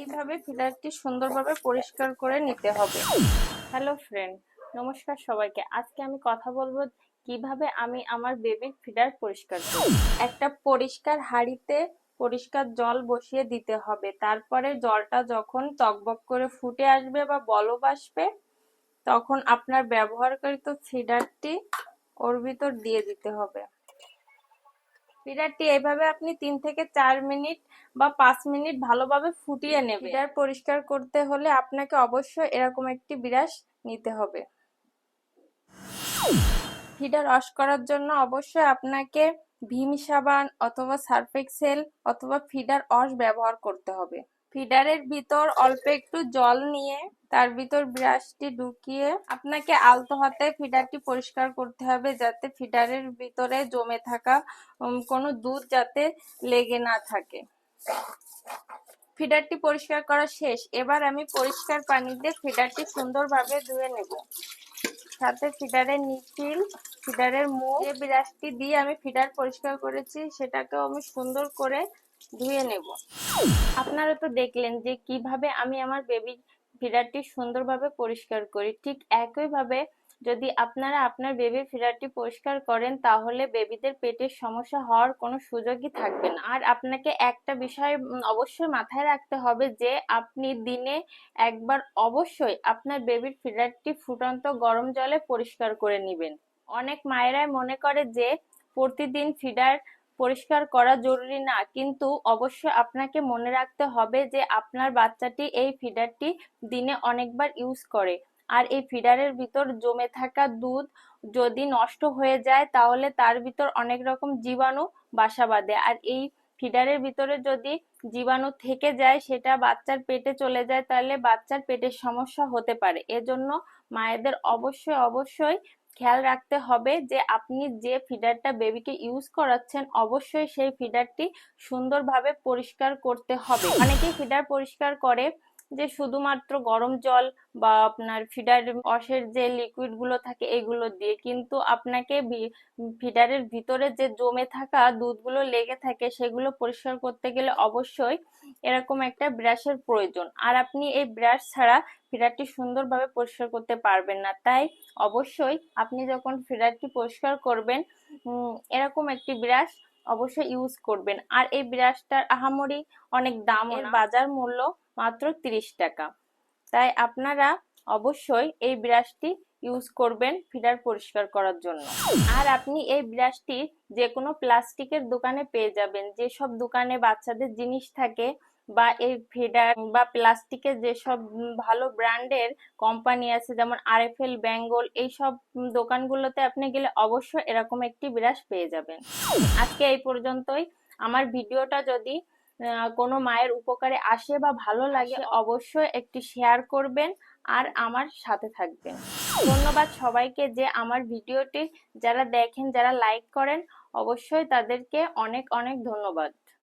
এইভাবে ফিডারটি সুন্দরভাবে পরিষ্কার করে নিতে হবে। হ্যালো ফ্রেন্ড নমস্কার সবাইকে। আজকে আমি কথা বলব কীভাবে আমি আমার বেবির ফিডার পরিষ্কার করি একটা পরিষ্কার হাঁড়িতে পরিষ্কার জল বসিয়ে দিতে হবে। তারপরে জলটা যখন টকবক করে ফুটে আসবে বা বলব আসবে তখন আপনার ব্যবহারকৃত ফিডারটি ওর ভিতর দিয়ে দিতে হবে। ফিডারটি এইভাবে আপনি তিন থেকে চার মিনিট বা পাঁচ মিনিট ভালোভাবে ফুটিয়ে নেবেন। পিঠার পরিষ্কার করতে হলে আপনাকে অবশ্যই এরকম একটি বিরাস নিতে হবে। ফিডার ওয়াশ করার জন্য অবশ্যই আপনাকে ভীম সাবান অথবা সার্ফ এক্সেল অথবা ফিডার ওয়াশ ব্যবহার করতে হবে। ফিডারের ভিতর অল্প একটু জল নিয়ে, তার ভিতর ব্রাশটি ঢুকিয়ে আপনাকে আলতো হাতে ফিডারটি পরিষ্কার করতে হবে যাতে ফিডারের ভিতরে জমে থাকা কোনো দুধ যাতে লেগে না থাকে। ফিডারটি পরিষ্কার করা শেষ। এবার আমি পরিষ্কার পানি দিয়ে ফিডারটি সুন্দরভাবে ধুয়ে নেব। সাথে ফিডারের নিচিল ফিডারের মুখ, যে ব্রাশটি দিয়ে আমি ফিডার পরিষ্কার করেছি, সেটাকেও আমি সুন্দর করে ধুয়ে নেব। আপনারা তো দেখলেন যে কীভাবে আমি আমার বেবি ফিডারটি সুন্দরভাবে পরিষ্কার করি। ঠিক একইভাবে যদি আপনারা আপনার বেবির ফিডারটি পরিষ্কার করেন, তাহলে বেবিদের পেটের সমস্যা হওয়ার কোনো সুযোগই থাকবে না। আর আপনাকে একটা বিষয় অবশ্যই মাথায় রাখতে হবে যে আপনি দিনে একবার অবশ্যই আপনার বেবির ফিডারটি ফুটন্ত গরম জলে পরিষ্কার করে নেবেন। অনেক মায়েরাই মনে করে যে প্রতিদিন ফিডার পরিষ্কার করা জরুরি না। কিন্তু অবশ্যই আপনাকে মনে রাখতে হবে যে আপনার বাচ্চাটি এই ফিডারটি দিনে অনেকবার ইউজ করে। আর এই ফিডারের ভিতর জমে থাকা দুধ যদি নষ্ট হয়ে যায় তাহলে তার ভিতর অনেক রকম জীবাণু বাসা বাঁধে। আর এই ফিডারের ভিতরে যদি জীবাণু থেকে যায় সেটা বাচ্চার পেটে চলে যায় তাহলে বাচ্চার পেটের সমস্যা হতে পারে। এজন্য মায়েদের অবশ্যই অবশ্যই খেয়াল রাখতে হবে যে আপনি যে ফিডারটা বেবিকে ইউজ করাচ্ছেন, অবশ্যই সেই ফিডারটি সুন্দরভাবে পরিষ্কার করতে হবে। অনেকেই ফিডার পরিষ্কার করে যে শুধুমাত্র গরম জল বা আপনার ফিডার ওয়াশের যে লিকুইডগুলো থাকে এগুলো দিয়ে কিন্তু আপনাকে ফিডারের ভিতরে যে জমে থাকা দুধগুলো লেগে থাকে সেগুলো পরিষ্কার করতে গেলে অবশ্যই এরকম একটা ব্রাশের প্রয়োজন। আর আপনি এই ব্রাশ ছাড়া ফিডারটি সুন্দরভাবে পরিষ্কার করতে পারবেন না। তাই অবশ্যই আপনি যখন ফিডারটি পরিষ্কার করবেন এরকম একটি ব্রাশ অবশ্যই ইউজ করবেন। আর এই ব্রাশটার আহামরি অনেক দাম এর বাজার মূল্য মাত্র তিরিশ টাকা। তাই আপনারা অবশ্যই এই ব্রাশটি ইউজ করবেন ফিডার পরিষ্কার করার জন্য। আর আপনি এই ব্রাশটি যে কোনো প্লাস্টিকের দোকানে পেয়ে যাবেন। যেসব দোকানে বাচ্চাদের জিনিস থাকে বা এই ফিডার বা প্লাস্টিকের যেসব ভালো ব্র্যান্ডের কোম্পানি আছে, যেমন আরএফএল, বেঙ্গল, এইসব দোকানগুলোতে আপনি গেলে অবশ্যই এরকম একটি ব্রাশ পেয়ে যাবেন। আজকে এই পর্যন্তই। আমার ভিডিওটা যদি কোনো মায়ের উপকারে আসে বা ভালো লাগে, অবশ্যই একটি শেয়ার করবেন আর আমার সাথে থাকবেন। ধন্যবাদ সবাইকে যে আমার ভিডিওটি যারা দেখেন, যারা লাইক করেন, অবশ্যই তাদেরকে অনেক অনেক ধন্যবাদ।